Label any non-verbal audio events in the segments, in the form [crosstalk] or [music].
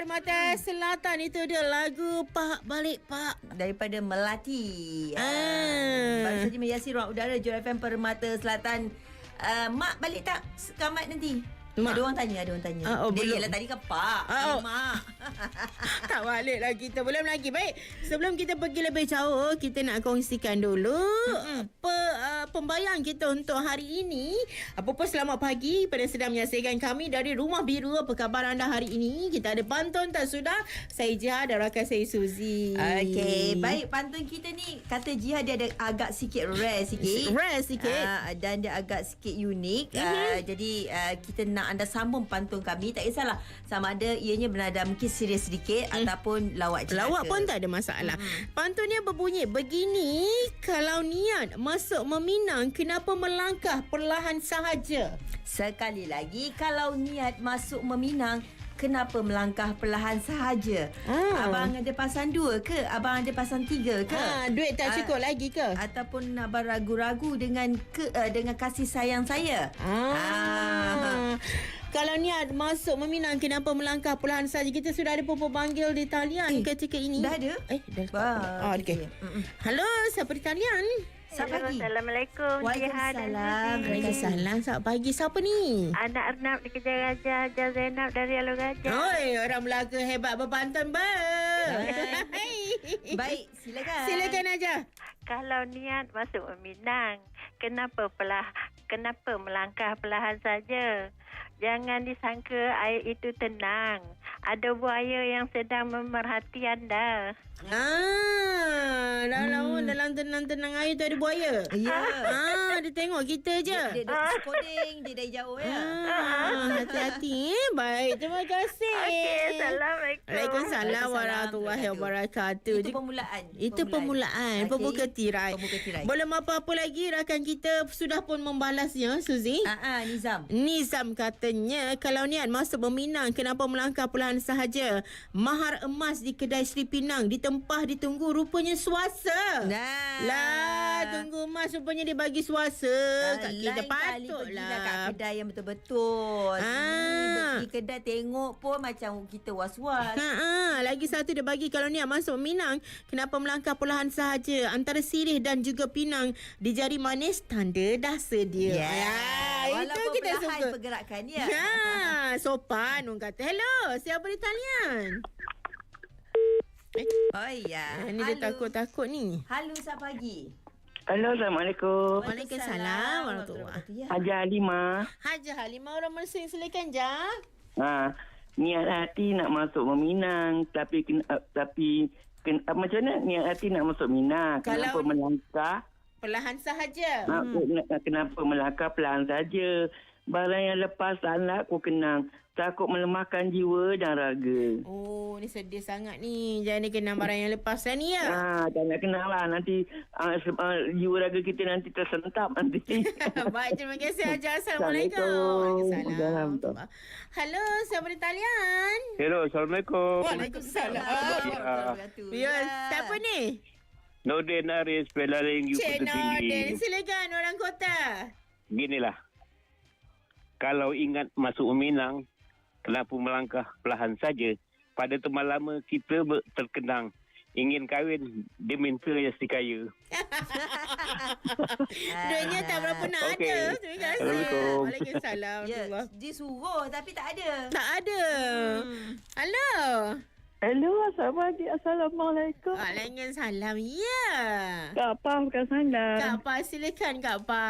Permata Selatan itu dia lagu Pak Balik Pak. daripada Melati. Ah. Ah. Baru saja menghiasi ruang udara FM Permata Selatan. Uh, mak balik tak sekamat nanti? Mak. Ada orang tanya, ada orang tanya. Ah, oh, Dia ialah tadi kan Pak. Ah, oh. Mak. [laughs] tak balik lah kita Belum lagi Baik Sebelum kita pergi lebih jauh Kita nak kongsikan dulu pe, uh, Pembayang kita untuk hari ini Apa-apa selamat pagi Pada sedang menyaksikan kami Dari Rumah Biru Apa khabar anda hari ini Kita ada pantun tak sudah Saya Jihad dan rakan saya Suzy Okey, baik pantun kita ni kata Jihad dia ada agak sikit rare sikit. Rare sikit. Uh, dan dia agak sikit unik. Uh, Mhm. jadi uh, kita nak anda sambung pantun kami. Tak kisahlah sama ada ianya bernada mungkin serius sedikit ataupun lawak jelaka. Hmm. Lawak pun tak ada masalah. Mm-mm. Pantunnya berbunyi begini, kalau niat masuk meminang, kenapa melangkah perlahan sahaja? Sekali lagi kalau niat masuk meminang Kenapa melangkah perlahan sahaja? Ah. Abang ada pasang dua ke? Abang ada pasang tiga ke? Ha, duit tak Ah, cukup lagi ke? Ataupun abang ragu-ragu dengan ke uh, dengan kasih sayang saya? Ah. Kalau niat masuk meminang, kenapa melangkah perlahan sahaja? Kita sudah ada pemanggil di talian Eh, ketika ini. dah ada? Eh, dah. Wah, oh, okay. okey. Mm-mm. Halo, siapa di talian? Selamat pagi. Assalamualaikum. Waalaikumsalam. Waalaikumsalam. Selamat pagi. Siapa ni? Anak Ernab di Kejar Raja, Hajar Zainab dari Alur Gajah. Oi, orang Melaka hebat berpantun, ber. Hai. Baik, silakan. Silakan aja. Kalau niat masuk meminang, kenapa pelah kenapa melangkah perlahan saja? Jangan disangka air itu tenang. Ada buaya yang sedang memerhati anda. Ah, dalam hmm. dalam tenang-tenang air tu ada buaya. Ya. Ah, dia tengok kita je. Dia, dia, dia coding, dia dari jauh ya. Ah, hati-hati eh. Baik, terima kasih. Okey, Assalamualaikum. Waalaikumsalam warahmatullahi wabarakatuh. Itu permulaan. Itu permulaan, pembuka tirai. Pembuka tirai. Belum apa-apa lagi rakan kita sudah pun membalasnya, Suzy. Ah, ah, Nizam. Nizam katanya kalau niat masuk meminang kenapa melangkah perlahan sahaja mahar emas di kedai Sri Pinang ditempah ditunggu rupanya swasta Nah. lah tunggu emas rupanya dia bagi swasta kat kita Lain kali patutlah pergilah kat kedai yang betul-betul. Ah. Ni pergi kedai tengok pun macam kita was-was. Ha, ha, lagi satu dia bagi kalau niat masuk Minang, kenapa melangkah perlahan sahaja antara Sirih dan juga Pinang di jari manis tanda dah sedia. Ya. Ya, itu Walaupun kita suka. pergerakan ya. Ya, sopan orang kata. Hello, siapa di talian? Eh, Oh ya. ni dia takut-takut ni. Halo, selamat pagi. Halo, Assalamualaikum. Waalaikumsalam warahmatullahi wabarakatuh. Haja Halimah. Haja Halimah orang Mersing silakan je. Ha, niat hati nak masuk meminang tapi uh, tapi ken, uh, macam mana niat hati nak masuk Minang? Kalau- Kenapa melangkah? Perlahan sahaja. Ha, hmm. Kenapa melangkah pelan saja? Barang yang lepas tak nak aku kenang. Takut melemahkan jiwa dan raga. Oh, ni sedih sangat ni. Jangan dia kenang barang yang lepas kan ni ya. Ha, tak nak kenal lah. Nanti uh, se- uh, jiwa raga kita nanti tersentap nanti. [laughs] Baik, terima kasih Haja. Assalamualaikum. Assalamualaikum. Halo, siapa di talian? Hello, Assalamualaikum. Waalaikumsalam. Waalaikumsalam. Ya, siapa ni? Nordin Aris, Pelaring, You Cik Kota. Tinggi. Silakan orang kota. Ginilah. Kalau ingat masuk Minang, kenapa melangkah perlahan saja? Pada teman lama kita ber- terkenang. Ingin kahwin, dia minta yang si kaya. [laughs] Duitnya tak berapa nak Okey. ada. Terima kasih. Assalamualaikum. Waalaikumsalam. Ya, Allah. dia suruh tapi tak ada. Tak ada. Halo. Hello, Assalamualaikum. Assalamualaikum. Waalaikumsalam. Ya. Kak Pa, bukan salah. Kak Pa, silakan Kak Pa.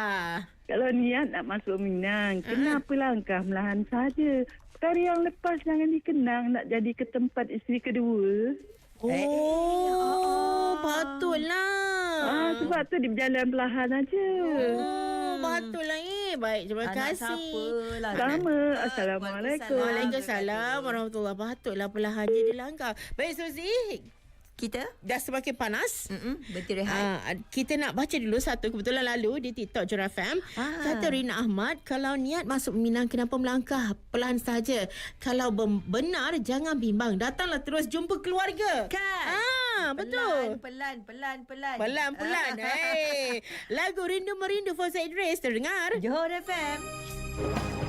Kalau niat nak masuk Minang, kenapa langkah melahan saja? Perkara yang lepas jangan dikenang nak jadi ke tempat isteri kedua. Oh, ah. patutlah. Ah, sebab tu dia berjalan perlahan aja. Oh, patutlah eh. Baik, terima Anak kasih. siapa lah. Sama. Assalamualaikum. Waalaikumsalam warahmatullahi Patutlah perlahan je dia langkah. Baik Suzy, Kita? dah semakin panas. Mm-mm, bertirehat. Ha, kita nak baca dulu satu kebetulan lalu di TikTok Jura FM. Ah. Kata Rina Ahmad, kalau niat masuk Minang kenapa melangkah perlahan saja. Kalau benar jangan bimbang. Datanglah terus jumpa keluarga. Kan? Ah, betul. Pelan, pelan, pelan. Pelan-pelan. hey. [laughs] Lagu Rindu Merindu Fauza Idris terdengar. Johor FM.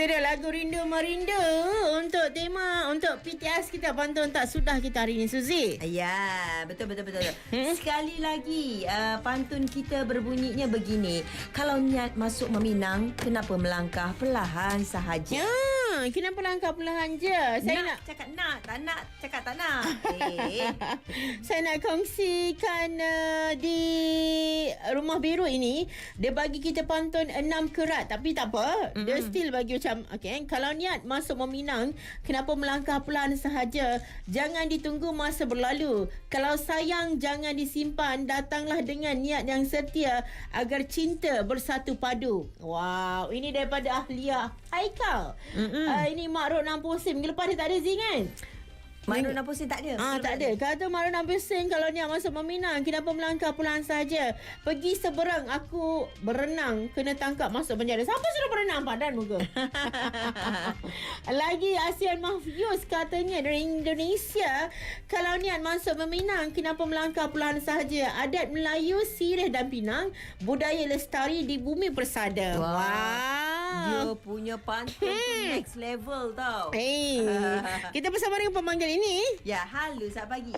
Itu dia lagu Rindu Merindu untuk tema untuk PTS kita pantun tak sudah kita hari ini Suzy. Ya, betul betul betul. Hmm? Sekali lagi uh, pantun kita berbunyinya begini. Kalau niat masuk meminang, kenapa melangkah perlahan sahaja? Ya, kenapa langkah perlahan je? Saya nak, nak, cakap nak, tak nak, cakap tak nak. Eh. [laughs] saya nak kongsikan uh, di rumah biru ini dia bagi kita pantun enam kerat tapi tak apa. Mm-hmm. Dia still bagi macam okey, kalau niat masuk meminang, kenapa melangkah perlahan sahaja? Jangan ditunggu masa berlalu. Kalau sayang jangan disimpan, datanglah dengan niat yang setia agar cinta bersatu padu. Wow, ini daripada Ahliah Haikal. Mm-mm. Uh, ini Mak Rod 60 sim. Minggu lepas dia tak ada Zing kan? Maknun apa sih tak ada? Ah tak ada. Kata Marun Abdul Singh kalau ni masuk meminang, kenapa melangkah pulang saja? Pergi seberang aku berenang kena tangkap masuk penjara. Siapa suruh berenang padan muka? [laughs] Lagi ASEAN Mafius katanya dari Indonesia, kalau niat masuk meminang, kenapa melangkah pulang saja? Adat Melayu, Sirih dan Pinang, budaya lestari di bumi persada. Wah. wow. Dia punya pantun tu next level tau. Hey, [laughs] kita bersama dengan pemanggil ini. Ya, halo selamat pagi.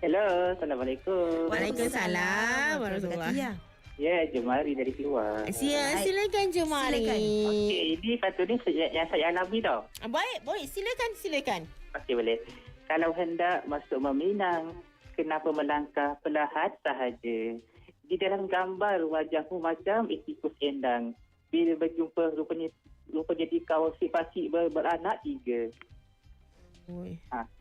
Hello, Assalamualaikum. Waalaikumsalam warahmatullahi. Ya. Ya, Jemari dari keluar. Sia, silakan Jumari. Silakan. Okey, ini pantun ni yang saya alami tau. Baik, baik. Silakan, silakan. Okey, boleh. Kalau hendak masuk meminang, kenapa melangkah perlahan sahaja? Di dalam gambar wajahmu macam etikus endang. Bila berjumpa rupanya rupanya di si pasik ber, beranak tiga. Oi. Ha.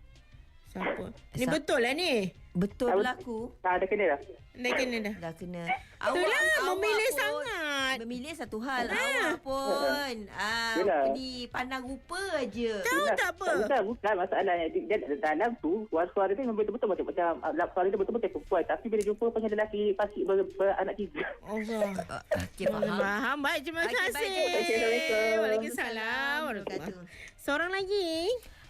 Siapa? Ni Sa- betul lah ni. Betul berlaku. Tak ada kena dah. Dah kena dah. Dah kena. Itulah, memilih pun- sangat. Memilih satu hal. Ah. Awak pun. Ah, Yelah. ni pandang rupa aja. Tahu Yelah, tak apa? Tak usah, bukan masalahnya. Dia, dia dalam tu, suara dia memang betul-betul macam, macam ah, suara dia betul-betul perempuan. Tapi bila jumpa pasal lelaki ber, beranak tiga. Allah. [laughs] Ah, Okey, faham. Faham. Baik, terima baik, kasih. terima kasih. Assalamualaikum. Waalaikumsalam. Wabarakatuh. Seorang lagi.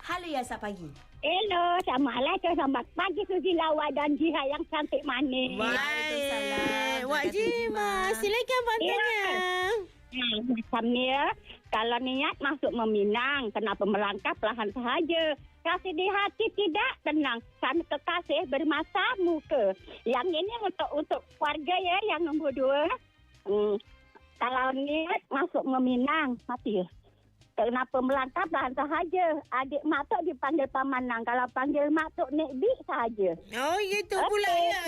Halo ya, selamat pagi. Hello, selamat selamat pagi Suzi Lawa dan Jiha yang cantik manis. Waalaikumsalam. Wak Jima. Silakan pantannya. Hmm, Samir, kalau niat masuk meminang, kenapa melangkah perlahan sahaja? Kasih di hati tidak tenang, sana kekasih bermasa muka. Yang ini untuk untuk keluarga ya, yang nombor dua. Hmm, kalau niat masuk meminang, mati ya. Kenapa melangkah perlahan sahaja? Adik matuk dipanggil pamanang. Kalau panggil matuk nek bi sahaja. Oh, gitu pula ya.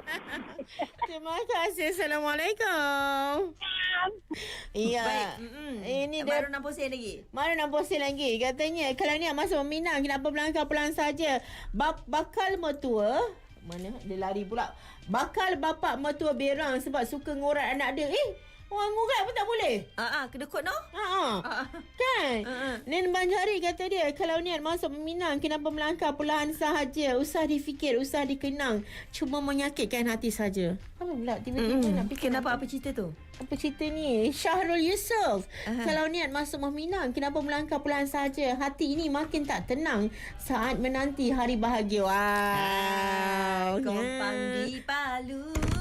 [laughs] Terima kasih. Assalamualaikum. Ya. Baik. Mm-mm. Ini dia Baru 60 sen lagi. Mana nak post lagi? Katanya kalau ni masuk Minang kenapa melangkah pelan saja? Bak bakal mertua mana dia lari pula. Bakal bapak mertua berang sebab suka ngorat anak dia. Eh, orang ngorat pun tak boleh. Ah, ah, kena kod no? Ha ah. Ah. Kan? Ah. Nen Banjari kata dia, kalau niat masuk Minang, kenapa melangkah perlahan sahaja? Usah difikir, usah dikenang. Cuma menyakitkan hati saja. Apa pula tiba-tiba Mm-mm. nak fikir Kenapa apa cerita tu? apa cerita ni? Syahrul Yusof. Aha. Kalau niat masuk meminang, kenapa melangkah pelan saja? Hati ini makin tak tenang saat menanti hari bahagia. Wow. Kompang di Palu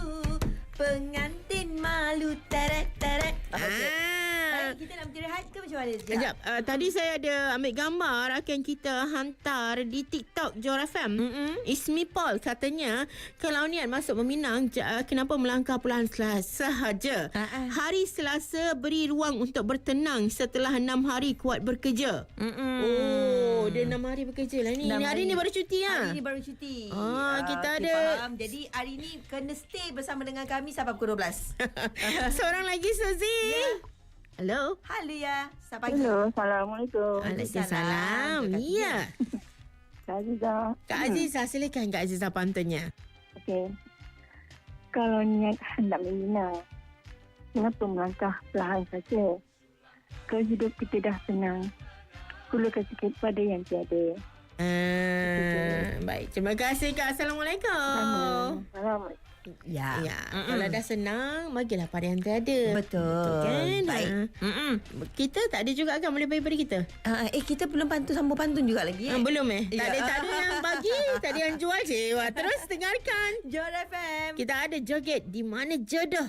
Pengantin malu Teret teret Okey. Ah. Kita nak berhenti rehat ke macam mana? Sekejap, uh, tadi saya ada ambil gambar rakan kita hantar di TikTok Jor FM. Mm-mm. Ismi Paul katanya kalau niat masuk meminang ja- uh, kenapa melangkah pelan sel- sahaja. Ah, ah. Hari Selasa beri ruang untuk bertenang setelah enam hari kuat bekerja. Mm-mm. Oh, dia enam hari bekerja lah ni. Enam hari hari. ni baru cuti Hari ah. ni baru cuti. Ah, kita okey, ada- Faham. Jadi hari ni kena stay bersama dengan kami sampai pukul 12. [laughs] Seorang lagi Suzy. Ya. Hello. Halo ya. Selamat pagi. Hello, Assalamualaikum. Waalaikumsalam. Kasih. Ya. [laughs] Kak Azizah. Kak Azizah, silakan Kak Azizah pantunnya. Okey. Kalau niat hendak meminang, kenapa melangkah perlahan saja? Kalau hidup kita dah tenang, perlukan sikit pada yang tiada. Uh, baik, terima kasih Kak. Assalamualaikum. Assalamualaikum. Ya. Ya, Mm-mm. kalau dah senang, bagilah pada yang tiada. Betul. kan? Baik. Ha. Mm-mm. Kita tak ada juga kan boleh bagi pada kita? Ah, eh kita belum pantun sambung pantun juga lagi eh. belum eh? Tak Ya. ada, tak ada yang bagi, [laughs] tak ada yang jual je. Wah, terus dengarkan. Jor FM. Kita ada joget di mana jodoh.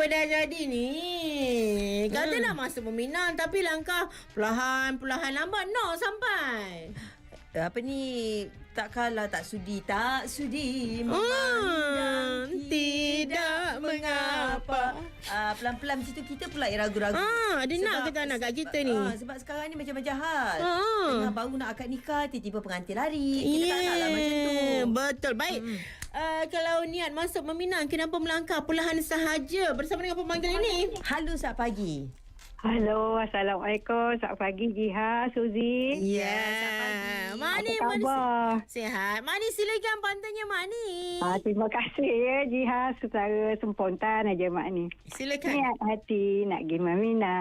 Apa dah jadi ni? Kata Hmm. nak masuk meminang tapi langkah perlahan-perlahan lambat nak sampai. Apa ni? Tak kalah tak sudi, tak sudi. Hmm, memandang tidak mengapa. Ah, pelan-pelan macam tu kita pula yang ragu-ragu. Ah, dia nak ke tak nak kat kita ni? Ah, sebab sekarang ni macam-macam hal. Ah. Tengah baru nak akad nikah, tiba-tiba pengantin lari. Kita tak nak lah macam tu. Betul. Baik. Mm-mm. Uh, kalau niat masuk meminang, kenapa melangkah perlahan sahaja bersama dengan pemanggil ini? Halo saat pagi. Halo, Assalamualaikum. Selamat pagi, Jiha, Suzi. Ya, Yeah. selamat pagi. Mani, Apa Mani. khabar? Sihat. Mani, silakan pantainya Mak Ni. Ah, terima kasih ya, Jiha. Secara spontan aja, Mak ni. Silakan. Niat hati nak pergi Mamina.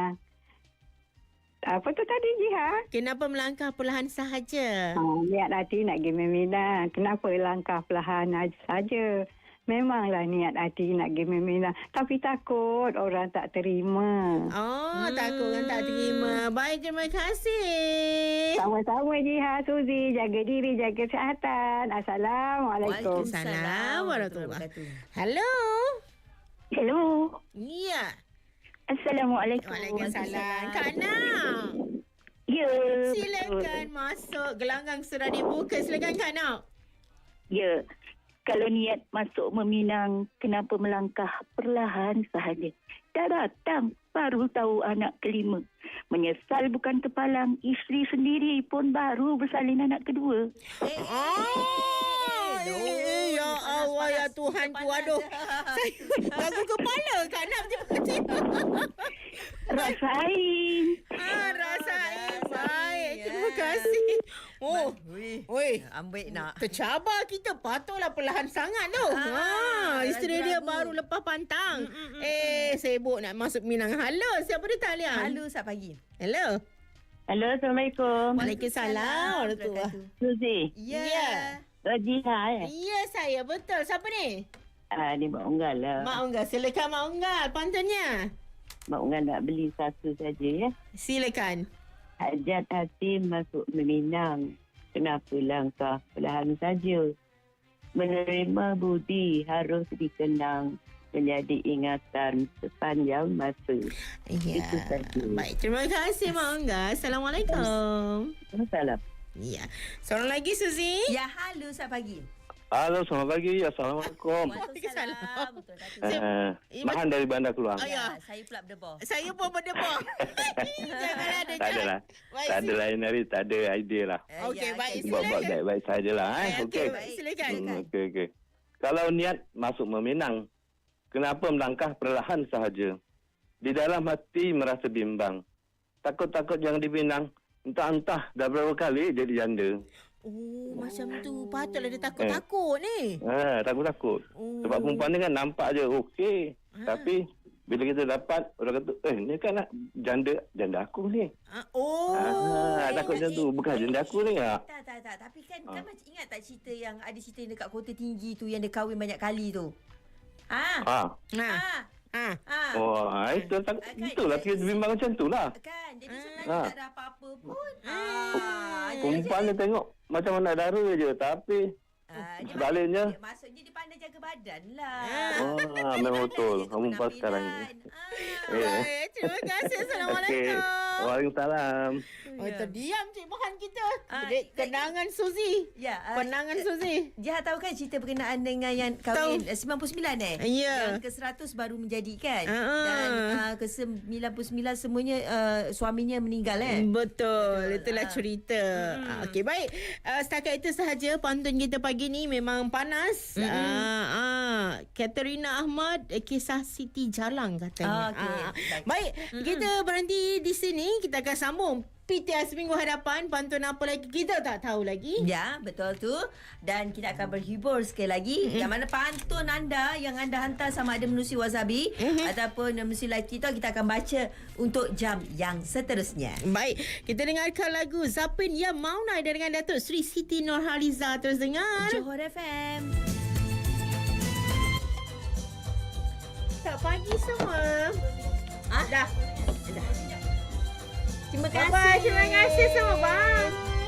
Apa tu tadi, Jiha? Kenapa melangkah perlahan sahaja? Ah, niat hati nak pergi Mamina. Kenapa langkah perlahan aja saja? Memanglah niat hati nak pergi Mamina. Tapi takut orang tak terima. Oh, takut kan tak terima. Baik, terima kasih. Sama-sama Jiha, Suzi. Jaga diri, jaga kesihatan. Assalamualaikum. Waalaikumsalam warahmatullahi Hello. Hello. Ya. Assalamualaikum. Waalaikumsalam. Kak Nak. Ya. Silakan masuk. Gelanggang sudah dibuka. Silakan Kak. Ya, kalau niat masuk meminang, kenapa melangkah perlahan sahaja? Dah datang, baru tahu anak kelima. Menyesal bukan kepalang, isteri sendiri pun baru bersalin anak kedua. Eh, Oh, eh, ya Allah, ya Tuhanku. Aduh. [laughs] Saya lagu kepala Kak Nak tiba-tiba. Rasain. rasain, Baik. Terima ya. kasih. Oh, oi. ambil nak. Tercabar kita patutlah perlahan sangat tu. Ah, Ha, isteri dia baru lepas pantang. Mm, mm, mm, eh, sibuk nak masuk Minang. Halo, siapa dia talian? Halo saat pagi. Hello. Halo, Assalamualaikum. Waalaikumsalam warahmatullahi Suzi, Ya. Ya. Rajiha eh? Ya, saya. Betul. Siapa ni? Ah, ni Mak Unggal lah. Mak Unggal. Silakan Mak Unggal. Pantannya. Mak Unggal nak beli satu saja ya. Silakan. Hajat hati masuk meminang. Kenapa langkah perlahan saja? Menerima budi harus dikenang menjadi ingatan sepanjang masa. Ya. Itu saja. Baik. Terima kasih Mak Unggal. Assalamualaikum. Salam. Ya. Seorang lagi Suzi. Ya, halo saat pagi. Halo, selamat pagi. Assalamualaikum. Waalaikumsalam. Uh, Eh, Mahan dari Bandar Keluang. Oh, ya. Ya, saya pula berdebar. Saya pun berdebar. [laughs] Jangan ada Tak ada lah. Baik, Tak ada lain hari, tak ada idea lah. Eh, Okey, ya, baik. okey. Buat-buat Silakan. baik-baik sajalah. Eh. Okey, Okey. baik. Silakan. Hmm, Okey, okey. Kalau niat masuk meminang, kenapa melangkah perlahan sahaja? Di dalam hati merasa bimbang. Takut-takut yang dipinang, entah-entah dah berapa kali jadi janda. Oh, macam tu. Patutlah dia takut-takut ni. Ha, takut-takut. Oh. Sebab perempuan ni kan nampak je okey. Ha. Tapi bila kita dapat, orang kata, eh ni kan nak janda, janda aku ni. Ah, Oh. Ah, takut macam tu. Bukan janda aku ni. ah. Tak, tak, tak. Tapi kan, Ah. kan macam ingat tak cerita yang ada cerita yang dekat kota tinggi tu yang dia kahwin banyak kali tu? Ah. Ah. Nah. Ah. Ah. Ah. Oh, ah, itu tak, Kan, itulah kita bimbang macam tu lah. Kan, jadi sebenarnya Ah. tak ada apa-apa pun. Ah. Ah. dia- Perempuan ni tengok macam anak dara je. Tapi, Ah, dia sebaliknya. maksud- Maksudnya dia pandai jaga badan lah. Ah. ah, memang betul. Jaga Perempuan sekarang ni. Ah. Baik. Terima kasih. Okey. Assalamualaikum. Waalaikumsalam. Oh, terdiam Cik Mohan kita. Ah, Dek, kenangan Suzi. Ya, ah, Penangan eh, Suzi. Dia tahu kan cerita berkenaan dengan yang kahwin eh, 99 eh? Ya. Yang ke-100 baru menjadi kan? Ah. Dan uh, ke-99 semuanya uh, suaminya meninggal eh? Betul, Betul. itulah Ah. cerita. Ah, Okey, baik. Uh, setakat itu sahaja pantun kita pagi ni memang panas. Mm-mm. Ah, ah, Katerina Ahmad eh, kisah Siti Jalang katanya. Ah, okey. Ah, Baik. baik, kita berhenti di sini. Kita akan sambung PTS minggu hadapan. Pantun apa lagi kita tak tahu lagi. Ya, betul tu. Dan kita akan berhibur sekali lagi. Mm-hmm. Yang mana pantun anda yang anda hantar sama ada menerusi Wasabi mm-hmm. ataupun menerusi live kita, kita akan baca untuk jam yang seterusnya. Baik, kita dengarkan lagu Zapin Ya Maunai dengan Datuk Sri Siti Nurhaliza. Terus dengar. Johor FM. Tak pagi semua. Ah, Dah. Terima 宝宝